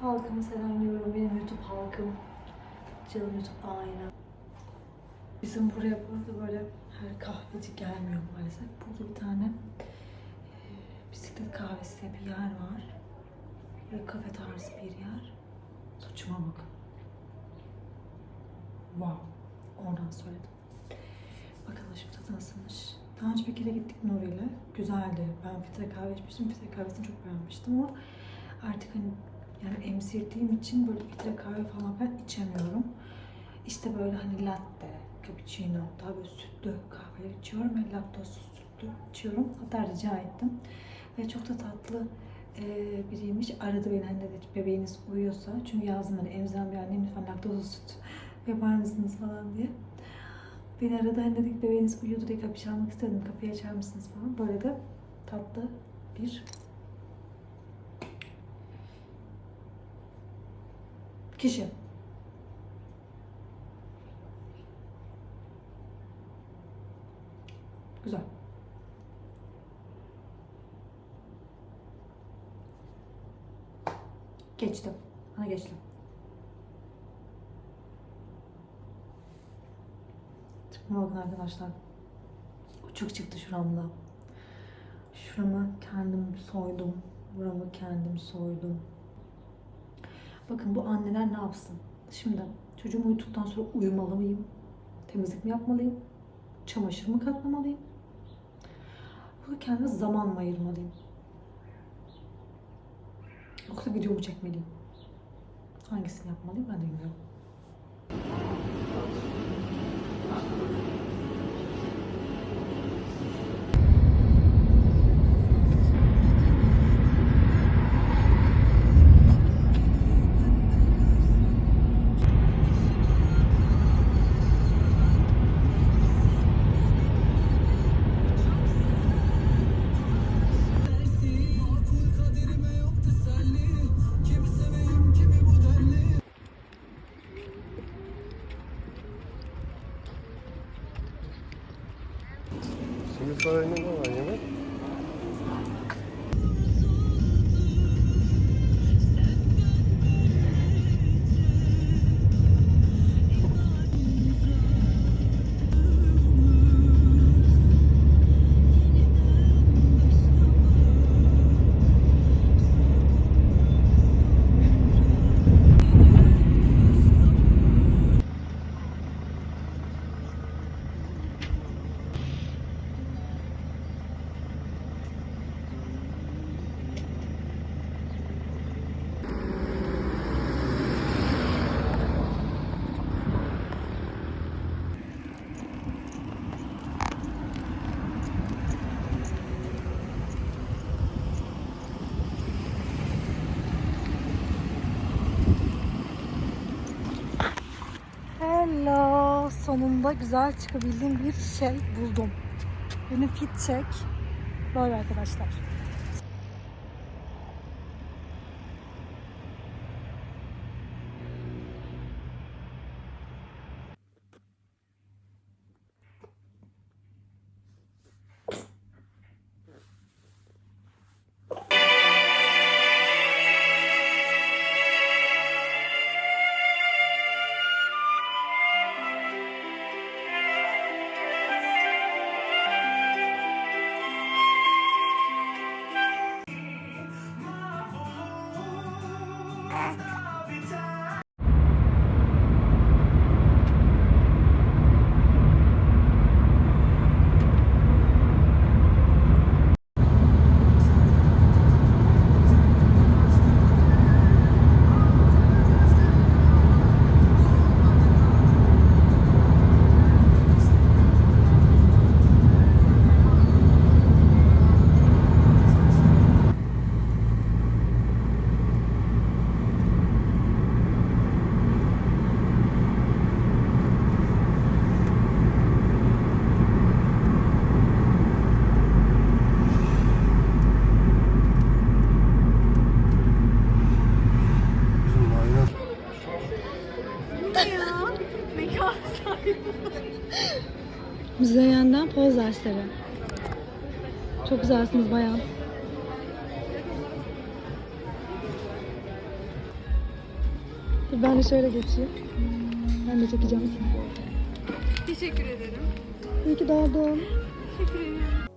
halkımı selamlıyorum. Benim YouTube halkım. Canım YouTube ailem. Bizim buraya burada böyle her kahveci gelmiyor maalesef. Burada bir tane e, bisiklet kahvesi bir yer var. Böyle kafe tarzı bir yer. Saçıma bakın. Wow. Oradan söyledim. Bakalım şimdi tadı nasılmış. Daha önce bir kere gittik Nuri'yle. Güzeldi. Ben filtre kahve içmiştim. Filtre kahvesini çok beğenmiştim ama artık hani emzirdiğim için böyle filtre kahve falan ben içemiyorum. İşte böyle hani latte, cappuccino, daha böyle sütlü kahveler içiyorum ve laktozsuz sütlü içiyorum. Hatta rica ettim. Ve çok da tatlı e, biriymiş. Aradı beni hani dedi bebeğiniz uyuyorsa. Çünkü yazdım hani emziren bir annem lütfen laktozsuz süt yapar mısınız falan diye. Beni aradı hani dedik bebeğiniz uyuyordu diye kapı çalmak istedim. Kapıyı açar mısınız falan. Böyle de tatlı bir kişi. Güzel. Geçtim. Bana geçtim. Tipime bakın arkadaşlar. Uçuk çıktı şuramda. Şuramı kendim soydum. Buramı kendim soydum. Bakın bu anneler ne yapsın? Şimdi çocuğumu uyuttuktan sonra uyumalı mıyım? Temizlik mi yapmalıyım? Çamaşır mı katlamalıyım? Burada kendime zaman mı ayırmalıyım? Yoksa video mu çekmeliyim? Hangisini yapmalıyım ben de bilmiyorum. Simit Sarayı'nda ne var yemek? Sonunda güzel çıkabildiğim bir şey buldum. Benim fit check. Böyle arkadaşlar. Müzeyyen'den poz dersleri. Çok güzelsiniz bayan. Ben de şöyle geçeyim. Ben de çekeceğim. Teşekkür ederim. İyi ki doğdun. Teşekkür ederim.